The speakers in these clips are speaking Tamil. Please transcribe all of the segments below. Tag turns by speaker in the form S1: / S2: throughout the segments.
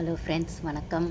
S1: ஹலோ ஃப்ரெண்ட்ஸ் வணக்கம்.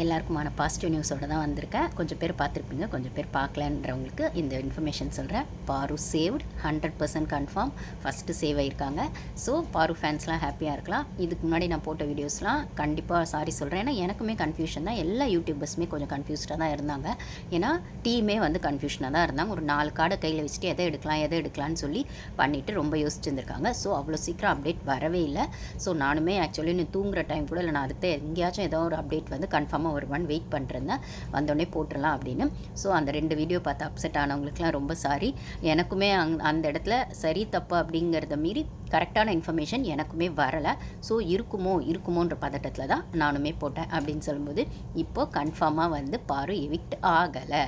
S1: எல்லாருக்குமான பாசிட்டிவ் நியூஸோட தான் வந்திருக்கேன். கொஞ்சம் பேர் பார்த்துருப்பீங்க கொஞ்சம் பேர் பார்க்கலன்றவங்களுக்கு இந்த இன்ஃபர்மேஷன் சொல்கிறேன் பாரு saved hundred percent confirm first save ஆகிருக்காங்க so பாரு ஃபேன்ஸ்லாம் ஹாப்பியாக இருக்கலாம். இதுக்கு முன்னாடி நான் போட்ட வீடியோஸ்லாம் கண்டிப்பாக சாரி சொல்கிறேன் ஏன்னா எனக்குமே கன்ஃபியூஷன் தான். எல்லா யூடியூபர்ஸுமே கொஞ்சம் கன்ஃபியூஸ்டாக தான் இருந்தாங்க. ஏன்னா டீமே வந்து கன்ஃபியூஷனாக தான் இருந்தாங்க. ஒரு நாலு கார்டை கையில் வச்சுட்டு எதை எடுக்கலாம் எதை எடுக்கலாம்னு சொல்லி பண்ணிவிட்டு ரொம்ப யோசிச்சுருந்துருக்காங்க ஸோ அவ்வளோ சீக்கிரம் அப்டேட் வரவே இல்லை. ஸோ நானுமே ஆக்சுவலி நீ தூங்குகிற டைம் கூட இல்லை. நான் அடுத்த எங்கேயாச்சும் ஏதோ ஒரு அப்டேட் வந்து கன்ஃபார்மாக வருவான்னு வெயிட் பண்ணுறேன்னா வந்தோடனே போட்டுடலாம் அப்படின்னு. ஸோ அந்த ரெண்டு வீடியோ பார்த்து அப்செட் ஆனவங்களுக்குலாம் ரொம்ப சாரி எனக்குமே அங் அந்த இடத்துல சரி தப்பு அப்படிங்கிறத மீறி கரெக்டான இன்ஃபர்மேஷன் எனக்குமே வரலை. ஸோ இருக்குமோ இருக்குமோன்ற பதட்டத்தில் தான் நானுமே போட்டேன் அப்படின்னு சொல்லும்போது இப்போது கன்ஃபார்மாக வந்து பாரு எவிக்ட் ஆகலை.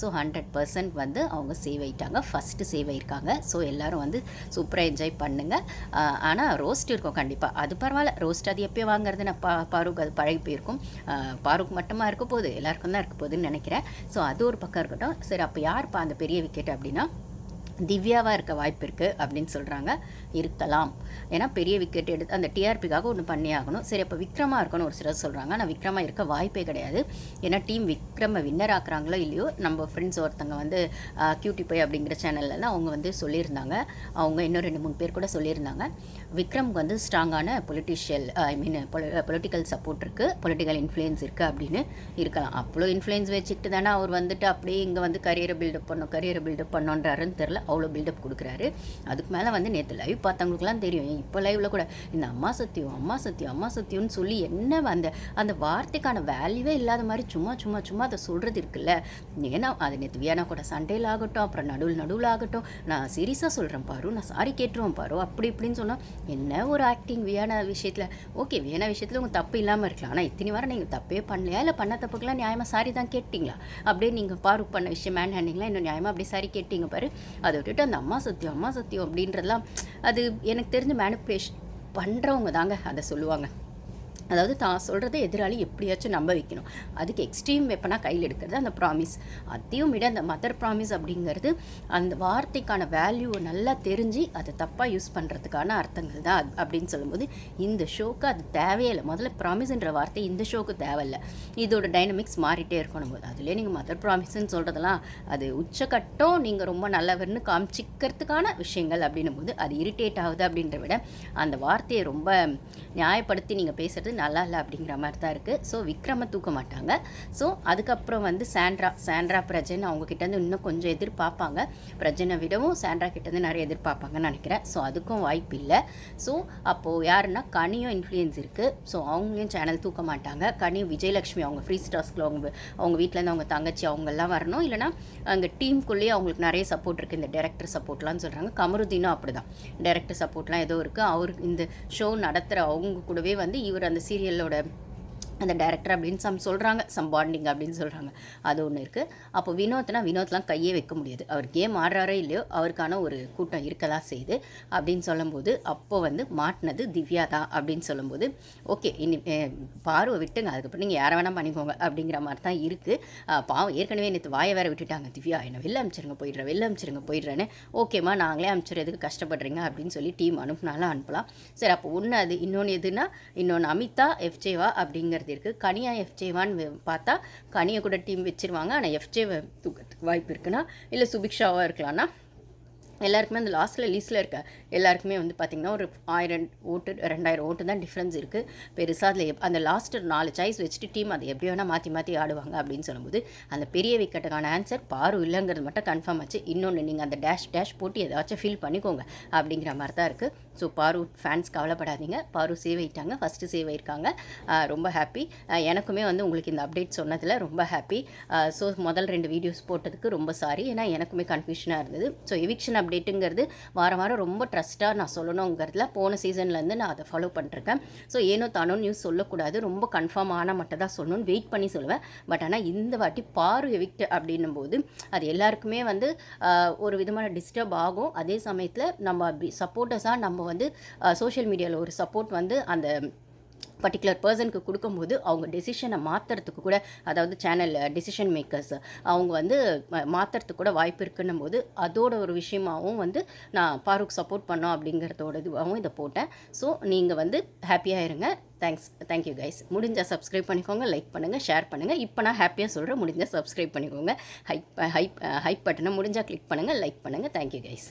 S1: ஸோ ஹண்ட்ரட் பர்சன்ட் வந்து அவங்க சேவ் ஆகிட்டாங்க ஃபஸ்ட்டு சேவ் ஆகிருக்காங்க ஸோ எல்லோரும் வந்து சூப்பராக என்ஜாய் பண்ணுங்கள் ஆனால் ரோஸ்ட் இருக்கும் கண்டிப்பாக அது பரவாயில்ல. ரோஸ்ட் அது எப்போயோ வாங்குறது நான் பா பாருக்கு அது பழகி போயிருக்கும். பாருக்கு மட்டுமா இருக்க போகுது? எல்லாருக்கும் தான் இருக்க போகுதுன்னு நினைக்கிறேன். ஸோ அது ஒரு பக்கம் இருக்கட்டும். சரி அப்போ யார் இப்போ அந்த பெரிய விக்கெட் அப்படின்னா? திவ்யாவாக இருக்க வாய்ப்பு இருக்குது அப்படின்னு சொல்கிறாங்க இருக்கலாம். ஏன்னா பெரிய விக்கெட் எடுத்து அந்த டிஆர்பிக்காக ஒன்று பண்ணி ஆகணும். சரி அப்போ விக்ரமாக இருக்கணும் ஒரு சிலர் சொல்கிறாங்க ஆனால் விக்ரமாக இருக்க வாய்ப்பே கிடையாது. ஏன்னா டீம் விக்ரம வின்னர் ஆக்குறாங்களோ இல்லையோ நம்ம ஃப்ரெண்ட்ஸ் ஒருத்தங்க வந்து கியூட்டி போய் அப்படிங்கிற சேனல்லலாம் அவங்க வந்து சொல்லியிருந்தாங்க. அவங்க இன்னும் ரெண்டு மூணு பேர் கூட சொல்லியிருந்தாங்க. விக்ரம்க்கு வந்து ஸ்ட்ராங்கான politician I mean political support இருக்குது பொலிட்டிக்கல் இன்ஃப்ளூயன்ஸ் இருக்குது அப்படின்னு இருக்கலாம். அவ்வளோ இன்ஃப்ளூயன்ஸ் வச்சுக்கிட்டு தானே அவர் வந்துட்டு அப்படியே இங்கே வந்து கரியரை பில்டப் பண்ணோம் கரியரை பில்டப் பண்ணோன்றாருன்னு தெரில அவ்வளோ பில்டப் கொடுக்குறாரு. அதுக்கு மேலே வந்து நேற்று லைவ் பார்த்தவங்களுக்குலாம் தெரியும். இப்போ லைவில் கூட இந்த அம்மா சத்தியம் அம்மா சத்தியம் அம்மா சத்தியம்னு சொல்லி என்ன அந்த அந்த வார்த்தைக்கான வேல்யூவே இல்லாத மாதிரி சும்மா சும்மா சும்மா அதை சொல்கிறது இருக்குல்ல. ஏன்னா அது நேற்று வியானா கூட சண்டையில் ஆகட்டும் அப்புறம் நடுவில் நடுவில் ஆகட்டும். நான் சீரியஸாக சொல்கிறேன் பாரு நான் சாரி கேட்டுருவேன் பாரு அப்படி இப்படின்னு சொன்னால் என்ன ஒரு ஆக்டிங் வியானா விஷயத்தில்? ஓகே வியானா விஷயத்தில் உங்கள் தப்பு இல்லாமல் இருக்கலாம். ஆனால் இத்தனை வாரம் நீங்கள் தப்பே பண்ணலையா? இல்லை பண்ண தப்புக்கெல்லாம் நியாயமாக சாரி தான் கேட்டிங்களா? அப்படியே நீங்கள் பாரு பண்ண விஷயம் மேன் ஹேண்டிங்லாம் இன்னும் நியாயமாக அப்படியே சாரி கேட்டிங்க பாரு. அது விட்டுட்டு அந்த அம்மா சத்தியம் அம்மா சத்தியம் அப்படின்றதெல்லாம் அது எனக்கு தெரிஞ்ச மேனிப்புலேஷன் பண்ணுறவங்க தாங்க அதை சொல்லுவாங்க. அதாவது தான் சொல்கிறத எதிராளி எப்படியாச்சும் நம்ப வைக்கணும். அதுக்கு எக்ஸ்ட்ரீம் வெப்பனாக கையில் எடுக்கிறது அந்த ப்ராமிஸ் அதையும் விட அந்த மதர் ப்ராமிஸ் அப்படிங்கிறது அந்த வார்த்தைக்கான வேல்யூவை நல்லா தெரிஞ்சு அதை தப்பாக யூஸ் பண்ணுறதுக்கான அர்த்தங்கள் தான் அப்படின்னு சொல்லும்போது இந்த ஷோக்கு அது தேவையில்லை. முதல்ல ப்ராமிஸ்ன்ற வார்த்தை இந்த ஷோக்கு தேவையில்லை. இதோட டைனமிக்ஸ் மாறிட்டே இருக்கணும் போது. அதுலேயே நீங்கள் மதர் ப்ராமிஸ்ன்னு சொல்கிறதெல்லாம் அது உச்சக்கட்டம் நீங்கள் ரொம்ப நல்லவர்னு காமிச்சிக்கிறதுக்கான விஷயங்கள் அப்படின்னும் போது அது இரிட்டேட் ஆகுது அப்படின்ற விட அந்த வார்த்தையை ரொம்ப நியாயப்படுத்தி நீங்கள் பேசுகிறது நல்லா இல்லை அப்படிங்கிற மாதிரி தான் இருக்குது ஸோ விக்ரமை தூக்க மாட்டாங்க. ஸோ அதுக்கப்புறம் வந்து சாண்ட்ரா சாண்ட்ரா பிரஜன் அவங்கக்கிட்டேருந்து இன்னும் கொஞ்சம் எதிர்பார்ப்பாங்க. பிரஜனை விடவும் சாண்ட்ரா கிட்டேருந்து நிறைய எதிர்பார்ப்பாங்கன்னு நினைக்கிறேன். ஸோ அதுக்கும் வாய்ப்பு இல்லை. ஸோ அப்போது யாருன்னா கனியும் இன்ஃப்ளூயன்ஸ் இருக்குது ஸோ அவங்களையும் சேனல் தூக்க மாட்டாங்க. கனி விஜயலட்சுமி அவங்க ஃப்ரீ ஸ்டாஸ்கில் அவங்க அவங்க வீட்டிலேருந்து அவங்க தங்கச்சி அவங்கெல்லாம் வரணும். இல்லைனா அங்கே டீமுக்குள்ளேயே அவங்களுக்கு நிறைய சப்போர்ட் இருக்குது இந்த டேரக்டர் சப்போர்ட்லாம் சொல்கிறாங்க கமருதீனும் அப்படி தான் டேரக்டர் சப்போர்ட்லாம் ஏதோ இருக்குது அவருக்கு இந்த ஷோ நடத்துகிற அவங்க கூடவே வந்து இவர் அந்த சீரியலோட அந்த டேரக்டர் அப்படின்னு சம் சொல்கிறாங்க சம் பாண்டிங் அப்படின்னு சொல்கிறாங்க அது ஒன்று இருக்குது அப்போ வினோத்னா வினோத்லாம் கையே வைக்க முடியாது. அவர் கேம் ஆடுறாரோ இல்லையோ அவருக்கான ஒரு கூட்டம் இருக்கதான் செய்யுது அப்படின்னு சொல்லும்போது அப்போ வந்து மாட்டினது திவ்யா தான் அப்படின்னு சொல்லும்போது ஓகே இனி பார்வை விட்டுங்க. அதுக்கப்புறம் நீங்கள் யாரை வேணால் பண்ணிக்கோங்க. அப்படிங்கிற மாதிரி தான் இருக்குது பாவம் ஏற்கனவே நேற்று வாயை வேற விட்டுட்டாங்க. திவ்யா என்னை வெளில அனுப்பிச்சிருங்க போயிடுறேன் வெளில அனுப்பிச்சிருங்க போயிடுறேன்னு. ஓகேம்மா நாங்களே அனுப்பிச்சிடுறதுக்கு கஷ்டப்படுறீங்க. அப்படின்னு சொல்லி டீம் அனுப்புனாலும் அனுப்பலாம். சரி அப்போ ஒன்று அது. இன்னொன்று எதுனா இன்னொன்று அமிதா எஃப்ஜேவா அப்படிங்கிறது வாய்ப்பு இருக்குது கனியா எஃப்ஜேவான்னு பார்த்தா கனியை கூட டீம் வச்சிருவாங்க ஆனால் எஃப்ஜே தூக்கத்துக்கு வாய்ப்பு இருக்குன்னா இல்லை சுபிக்ஷாவாக இருக்கலாம்னா எல்லாருக்குமே அந்த லாஸ்ட்டில் லீஸ்ட்டில் இருக்க எல்லாருக்குமே வந்து பார்த்திங்கன்னா ஒரு ஆயிரம் ஓட்டு ரெண்டாயிரம் ஓட்டு தான் டிஃப்ரென்ஸ் இருக்குது பெருசாக அதில் எப் அந்த லாஸ்ட்டு நாலு சாய்ஸ் வச்சுட்டு டீம் அதை எப்படி வேணால் மாற்றி மாற்றி ஆடுவாங்க அப்படின்னு சொல்லும்போது அந்த பெரிய விக்கெட்டுக்கான ஆன்சர் பாரு இல்லைங்கிறது மட்டும் கன்ஃபார்ம் ஆச்சு. இன்னொன்று நீங்கள் அந்த டேஷ் டேஷ் போட்டு ஏதாச்சும் ஃபீல் பண்ணிக்கோங்க அப்படிங்கிற மாதிரி தான் இருக்குது ஸோ பாரு ஃபேன்ஸ் கவலைப்படாதீங்க. பாரு சேவ் ஆகிட்டாங்க ஃபஸ்ட்டு சேவ் ஆகிருக்காங்க ரொம்ப ஹாப்பி எனக்குமே வந்து உங்களுக்கு இந்த அப்டேட் சொன்னதில் ரொம்ப ஹாப்பி ஸோ முதல் ரெண்டு வீடியோஸ் போட்டதுக்கு ரொம்ப சாரி ஏன்னா எனக்குமே கன்ஃபியூஷனாக இருந்தது. ஸோ எவிக்ஷன் அப்டேட்டுங்கிறது வாரம் வாரம் ரொம்ப ட்ரஸ்ட்டாக நான் சொல்லணுங்கிறதுல போன சீசன்லேருந்து நான் அதை ஃபாலோ பண்ணிருக்கேன். ஸோ ஏனோ தானோ நியூஸ் சொல்லக்கூடாது. ரொம்ப கன்ஃபார்ம் ஆனால் மட்டும் தான் சொல்லணும்னு வெயிட் பண்ணி சொல்லுவேன். பட் ஆனால் இந்த வாட்டி பாரு எவிக்ட் அப்படின்னும் போது அது எல்லாருக்குமே வந்து ஒரு விதமான டிஸ்டர்ப் ஆகும். அதே சமயத்தில் நம்ம அப்படி சப்போர்ட்டர்ஸாக நம்ம வந்து சோஷியல் மீடியாவில் ஒரு சப்போர்ட் வந்து அந்த பர்டிகுலர் பர்சனுக்கு கொடுக்கும்போது அவங்க டெசிஷனை மாற்றுறதுக்கு கூட அதாவது சேனல் டெசிஷன் மேக்கர்ஸ் அவங்க வந்து மாற்றுறதுக்கு கூட வாய்ப்பு இருக்குன்னும் போது அதோட ஒரு விஷயமாகவும் வந்து நான் ஃபாரூக் சப்போர்ட் பண்ணோம் அப்படிங்கிறதோட இதுவாகவும் இதை போட்டேன். ஸோ நீங்கள் வந்து ஹாப்பியாக இருங்க. தேங்க்ஸ் தேங்க்யூ கைஸ் முடிஞ்சால் சப்ஸ்கிரைப் பண்ணிக்கோங்க லைக் பண்ணுங்கள் ஷேர் பண்ணுங்கள் இப்போ நான் ஹாப்பியாக சொல்கிறேன் முடிஞ்சால் சப்ஸ்கிரைப் பண்ணிக்கோங்க. ஹைப் ஹைப் ஹைப் பட்டனை முடிஞ்சால் கிளிக் பண்ணுங்கள் லைக் பண்ணுங்கள் தேங்க்யூ கைஸ்